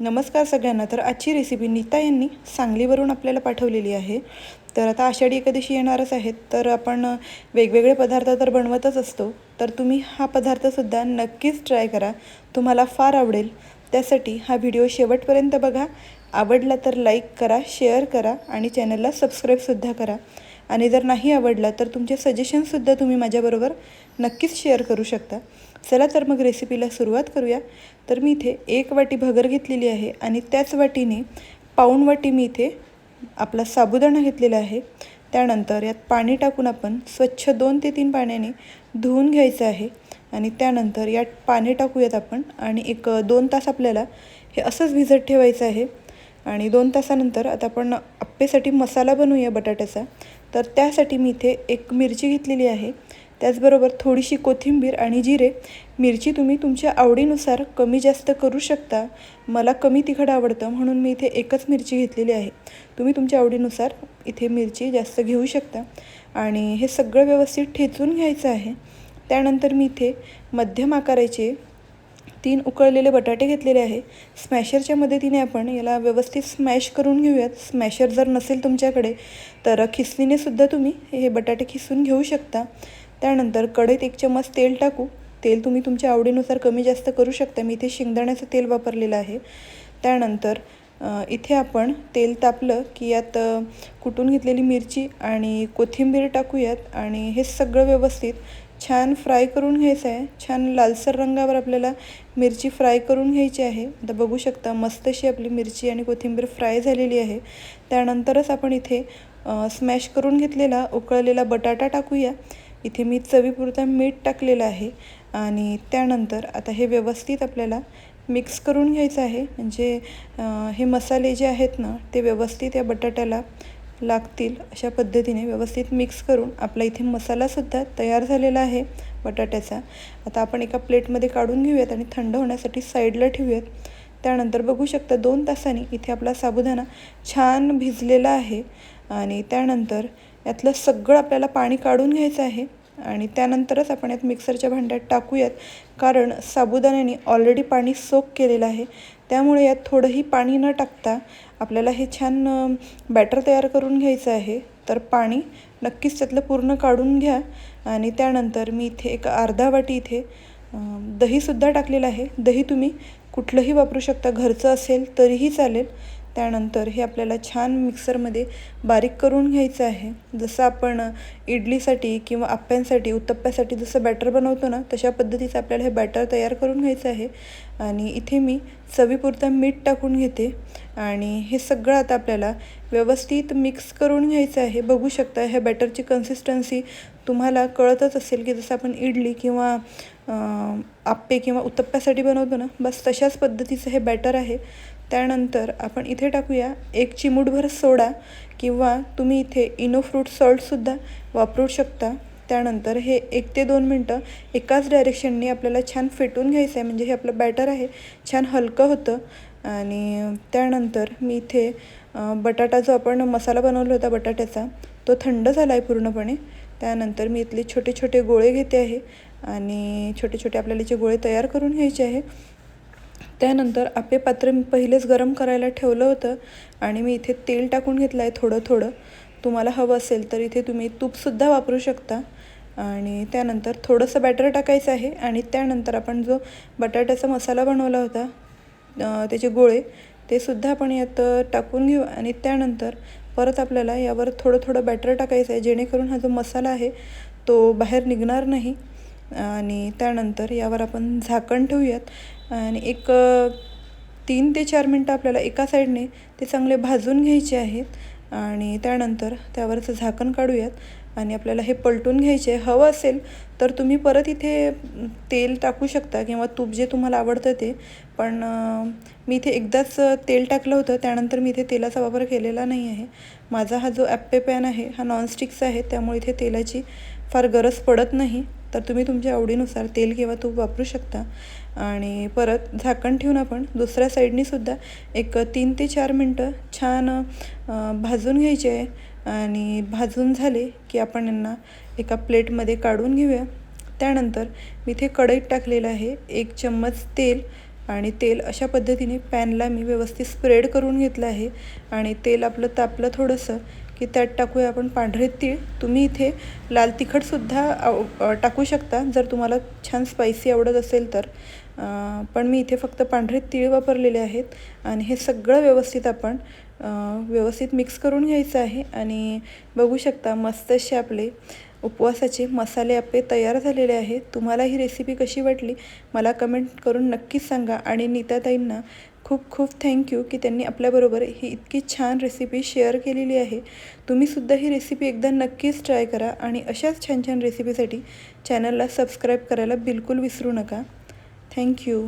नमस्कार सगळ्यांना. तर आजची रेसिपी नीता यांनी सांगलीवरून आपल्याला पाठवलेली आहे. तर आता आषाढी एकादशी येणारच आहेत तर आपण वेगवेगळे पदार्थ तर बनवतच असतो. तर तुम्ही हा पदार्थसुद्धा नक्कीच ट्राय करा. तुम्हाला फार आवडेल. त्यासाठी हा व्हिडिओ शेवटपर्यंत बघा. आवडला तर लाईक करा शेअर करा आणि चॅनलला सबस्क्राईबसुद्धा करा. आणि जर नाही आवडला तर तुमचे सजेशनसुद्धा तुम्ही माझ्याबरोबर नक्कीच शेअर करू शकता. चला तर मग रेसिपीला सुरुवात करूया. तर मी इथे एक वाटी भगर घेतलेली आहे आणि त्याच वाटीने पाऊण वाटी मी इथे आपला साबुदाणा घेतलेला आहे. त्यानंतर यात पाणी टाकून आपण स्वच्छ दोन ते तीन पाण्याने धुवून घ्यायचं आहे आणि त्यानंतर यात पाणी टाकूयात आपण आणि एक दोन तास आपल्याला हे असंच भिजत ठेवायचं आहे. आणि दोन तासानंतर आता आपण आप्पेसाठी मसाला बनवूया बटाट्याचा. तर त्यासाठी मी इथे एक मिरची घेतलेली आहे. त्याचबरोबर थोडीशी कोथिंबीर आणि जिरे. मिरची तुम्ही तुमच्या आवडीनुसार कमी जास्त करू शकता. मला कमी तिखट आवडतं म्हणून मी इथे एकच मिरची घेतलेली आहे. तुम्ही तुमच्या आवडीनुसार इथे मिरची जास्त घेऊ शकता. आणि हे सगळं व्यवस्थित ठेचून घ्यायचं आहे. त्यानंतर मी इथे मध्यम आकाराचे तीन उकळलेले बटाटे घेतलेले आहे. स्मॅशरच्या मदतीने आपण याला व्यवस्थित स्मॅश करून घेऊयात. स्मॅशर जर नसेल तुमच्याकडे तर खिसणीनेसुद्धा तुम्ही हे बटाटे खिसून घेऊ शकता. त्यानंतर कढईत एक चम्मच तेल टाकू. तेल तुम्ही तुमच्या आवडीनुसार कमी जास्त करू शकता. मी इथे शेंगदाण्याचं तेल वापरलेलं आहे. त्यानंतर इथे आपण तेल तापलं की यात कुटून घेतलेली मिरची आणि कोथिंबीर टाकूयात आणि हे सगळं व्यवस्थित छान फ्राय करून घ्यायचं आहे. छान लालसर रंगावर आपल्याला मिरची फ्राय करून घ्यायची आहे. आता बघू शकता मस्त अशी आपली मिरची आणि कोथिंबीर फ्राय झालेली आहे. त्यानंतरच आपण इथे स्मॅश करून घेतलेला उकळलेला बटाटा टाकूया. इथे मी चवीपुरता मीठ टाकलेलं आहे आणि त्यानंतर आता हे व्यवस्थित आपल्याला मिक्स करून घ्यायचं आहे. म्हणजे हे मसाले जे आहेत ना ते व्यवस्थित या बटाट्याला लागतील अशा पद्धतीने व्यवस्थित मिक्स करून आपला इथे मसालासुद्धा तयार झालेला आहे बटाट्याचा. आता आपण एका प्लेटमध्ये काढून घेऊयात आणि थंड होण्यासाठी साईडला ठेवूयात. त्यानंतर बघू शकता दोन तासांनी इथे आपला साबुदाणा छान भिजलेला आहे आणि त्यानंतर यातलं सगळं आपल्याला पाणी काढून घ्यायचं आहे आणि त्यानंतरच आपण यात मिक्सरच्या भांड्यात टाकूयात. कारण साबुदाण्याने ऑलरेडी पाणी सोक केलेलं आहे. त्यामुळे यात थोडंही पाणी न टाकता आपल्याला हे छान बॅटर तयार करून घ्यायचं आहे. तर पाणी नक्कीच त्यातलं पूर्ण काढून घ्या. आणि त्यानंतर मी इथे एक अर्धा वाटी इथे दहीसुद्धा टाकलेलं आहे. दही तुम्ही कुठलंही वापरू शकता. घरचं असेल तरीही चालेल. त्यानंतर हे आपल्याला छान मिक्सरमध्ये बारीक करून घ्यायचं आहे. जसं आपण इडलीसाठी किंवा आप्प्यांसाठी उत्तप्प्यासाठी जसं बॅटर बनवतो ना तशा पद्धतीचं आपल्याला हे बॅटर तयार करून घ्यायचं आहे. आणि इथे मी चवीपुरतं मीठ टाकून घेते. आणि हे सगळं आता आपल्याला व्यवस्थित मिक्स करून घ्यायचं आहे. बघू शकता ह्या बॅटरची कन्सिस्टन्सी तुम्हाला कळतच असेल की जसं आपण इडली किंवा आप्पे किंवा उत्तप्प्यासाठी बनवतो ना बस तशाच पद्धतीचं हे बॅटर आहे. त्यानंतर आपण इथे टाकूया एक चिमूटभर सोडा किंवा तुम्ही इथे इनो फ्रूट सॉल्टसुद्धा वापरू शकता. त्यानंतर हे एक ते दोन मिनटं एकाच डायरेक्शनने आपल्याला छान फेटून घ्यायचं आहे म्हणजे हे आपलं बॅटर आहे छान हलकं होतं. आणि त्यानंतर मी इथे बटाटा जो आपण मसाला बनवला होता बटाट्याचा तो थंड झाला आहे पूर्णपणे. त्यानंतर मी इथले छोटे छोटे गोळे घेते आहे. आणि छोटे छोटे आपल्याला जे गोळे तयार करून घ्यायचे आहे त्यानंतर आपे पात्र मी पहिलेच गरम करायला ठेवलं होतं आणि मी इथे तेल टाकून घेतलं आहे थोडं थोडं. तुम्हाला हवं असेल तर इथे तुम्ही तूपसुद्धा वापरू शकता. आणि त्यानंतर थोडंसं बॅटर टाकायचं आहे आणि त्यानंतर आपण जो बटाट्याचा मसाला बनवला होता त्याचे गोळे ते सुद्धा आपण यात टाकून घेऊ. आणि त्यानंतर परत आपल्याला यावर थोडं थोडं बॅटर टाकायचं आहे जेणेकरून हा जो मसाला आहे तो बाहेर निघणार नाही. आणि त्यानंतर यावर आपण झाकण ठेवूयात. आणि एक तीन ते चार मिनटं आपल्याला एका साईडने ते चांगले भाजून घ्यायचे आहेत. आणि त्यानंतर त्यावरचं झाकण काढूयात. आणि आपल्याला हे पलटून घ्यायचे हवं असेल तर तुम्ही परत इथे तेल टाकू शकता किंवा तूप जे तुम्हाला आवडतं ते. पण मी इथे एकदाच तेल टाकलं होतं. त्यानंतर मी इथे तेलाचा वापर केलेला नाही आहे. माझा हा जो ॲप्पे पॅन आहे हा नॉनस्टिकचा आहे. त्यामुळे इथे तेलाची फार गरज पडत नाही. तर तुम्ही तुमच्या आवडीनुसार तेल किंवा तूप वापरू शकता. आणि परत झाकण ठेवून आपण दुसऱ्या साईडनीसुद्धा एक तीन ते चार मिनटं छान भाजून घ्यायचे आहे आणि भाजून झाले की आपण यांना एका प्लेटमध्ये काढून घेऊया. त्यानंतर मी इथे कढईत टाकलेलं आहे एक चम्मच तेल आणि तेल अशा पद्धतीने पॅनला मी व्यवस्थित स्प्रेड करून घेतलं आहे. आणि तेल आपलं तापलं थोडंसं की त्यात टाकूया आपण पांढरे तीळ. तुम्ही इथे लाल तिखटसुद्धा टाकू शकता. जर तुम्हाला छान स्पायसी आवडत असेल तर. पण मी इथे फक्त पांढरे तीळ वापरलेले आहेत. आणि हे सगळं व्यवस्थित आपण व्यवस्थित मिक्स करून घ्यायचं आहे. आणि बघू शकता मस्त असे आपले उपवासाचे मसाले आपले तयार झालेले आहेत. तुम्हाला ही रेसिपी कशी वाटली? मला कमेंट करून नक्कीच सांगा. आणि नीताताईंना खूप खूप थँक्यू की त्यांनी आपल्याबरोबर ही इतकी छान रेसिपी शेअर केलेली आहे. तुम्हीसुद्धा ही रेसिपी एकदा नक्कीच ट्राय करा आणि अशाच छान छान रेसिपीसाठी चॅनलला सबस्क्राईब करायला बिलकुल विसरू नका. थँक्यू